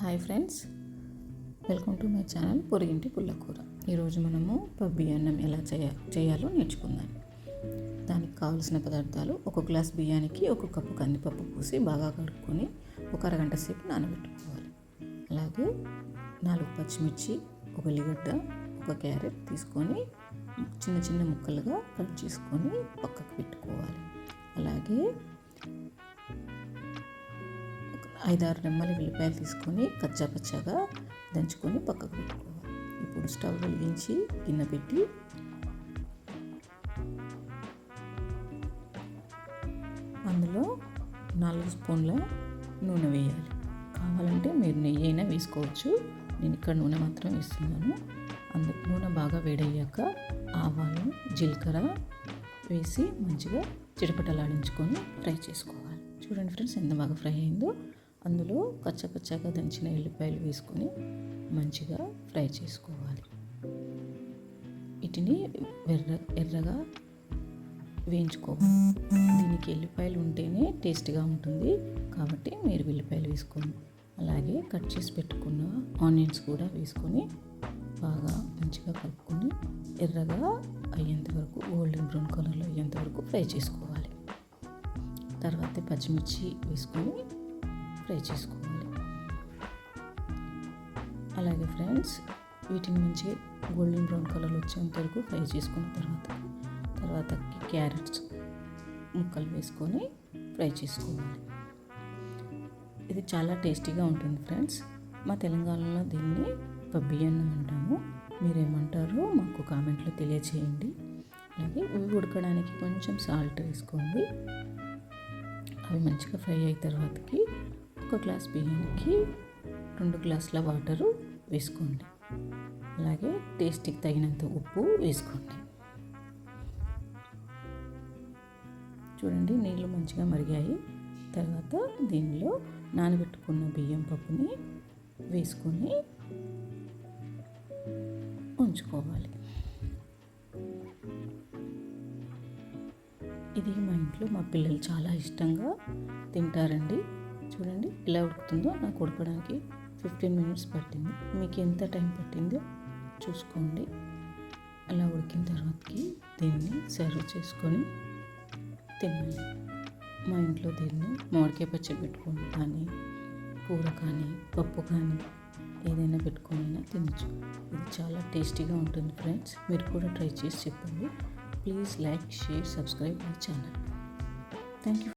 Hi friends welcome to my channel పొరిగింటి పుల్లకూర. ఈరోజు మనము పబ్బి అన్నం ఎలా చేయ చేయాలో నేర్చుకుందాం. దానికి కావలసిన పదార్థాలు ఒక గ్లాస్ బియ్యానికి ఒక కప్పు కందిపప్పు పూసి బాగా కడుక్కొని ఒక అరగంట సేపు నానబెట్టుకోవాలి. అలాగే నాలుగు పచ్చిమిర్చి ఒక ఉల్లిగడ్డ ఒక క్యారెట్ తీసుకొని చిన్న చిన్న ముక్కలుగా కట్ చేసుకొని పక్కకు పెట్టుకోవాలి. అలాగే ఐదారు రెమ్మల వెల్లిపాయలు తీసుకొని కచ్చా పచ్చాగా దంచుకొని పక్కకు పెట్టుకోవాలి. ఇప్పుడు స్టవ్ వెలిగించి గిన్నె పెట్టి అందులో నాలుగు స్పూన్ల నూనె వేయాలి. కావాలంటే మీరు నెయ్యి అయినా వేసుకోవచ్చు. నేను ఇక్కడ నూనె మాత్రం వేస్తున్నాను. అందు నూనె బాగా వేడయ్యాక ఆవాలు జీలకర్ర వేసి మంచిగా చిటపటలాడించుకొని ఫ్రై చేసుకోవాలి. చూడండి ఫ్రెండ్స్ ఎంత బాగా ఫ్రై అయిందో. అందులో కచ్చపచ్చగా దంచిన ఎల్లిపాయలు వేసుకొని మంచిగా ఫ్రై చేసుకోవాలి. వీటిని ఎర్ర ఎర్రగా వేయించుకోవాలి దీనికి ఎల్లిపాయలు ఉంటేనే టేస్ట్గా ఉంటుంది. కాబట్టి మీరు వెల్లిపాయలు వేసుకోండి. అలాగే కట్ చేసి పెట్టుకున్న ఆనియన్స్ కూడా వేసుకొని బాగా మంచిగా కలుపుకొని ఎర్రగా అయ్యేంత వరకు గోల్డెన్ బ్రౌన్ కలర్లో అయ్యేంత వరకు ఫ్రై చేసుకోవాలి. తర్వాత పచ్చిమిర్చి వేసుకొని ఫ్రై చేసుకోవాలి. అలాగే ఫ్రెండ్స్ వీటిని మంచి గోల్డెన్ బ్రౌన్ కలర్ వచ్చేంత వరకు ఫ్రై చేసుకున్న తర్వాత తర్వాత క్యారెట్స్ ముక్కలు వేసుకొని ఫ్రై చేసుకోవాలి. ఇది చాలా టేస్టీగా ఉంటుంది ఫ్రెండ్స్. మా తెలంగాణలో దీన్ని పబ్బి అంటాము. మీరేమంటారో మాకు కామెంట్లో తెలియచేయండి. అలాగే ఇవి ఉడకడానికి కొంచెం సాల్ట్ వేసుకోండి. అవి మంచిగా ఫ్రై అయిన తర్వాతకి ఒక గ్లాస్ బియ్యానికి రెండు గ్లాసుల వాటరు వేసుకోండి. అలాగే టేస్ట్కి తగినంత ఉప్పు వేసుకోండి. చూడండి నీళ్ళు మంచిగా మరిగాయి. తర్వాత దీనిలో నానబెట్టుకున్న బియ్యం పప్పుని వేసుకొని ఉంచుకోవాలి. ఇది మా ఇంట్లో మా పిల్లలు చాలా ఇష్టంగా తింటారండి. ఎలా ఉడుకుతుందో నాకు ఉడకడానికి ఫిఫ్టీన్ మినిట్స్ పట్టింది. మీకు ఎంత టైం పట్టిందో చూసుకోండి. అలా ఉడికిన తర్వాతకి దీన్ని సర్వ్ చేసుకొని తినాలి మా ఇంట్లో దీన్ని మామిడికాయ పచ్చడి పెట్టుకొని కానీ కూర కానీ పప్పు కానీ ఏదైనా పెట్టుకొని తినచ్చు. ఇది చాలా టేస్టీగా ఉంటుంది ఫ్రెండ్స్. మీరు కూడా ట్రై చేసి చెప్పండి. Please like share subscribe my channel. Thank you.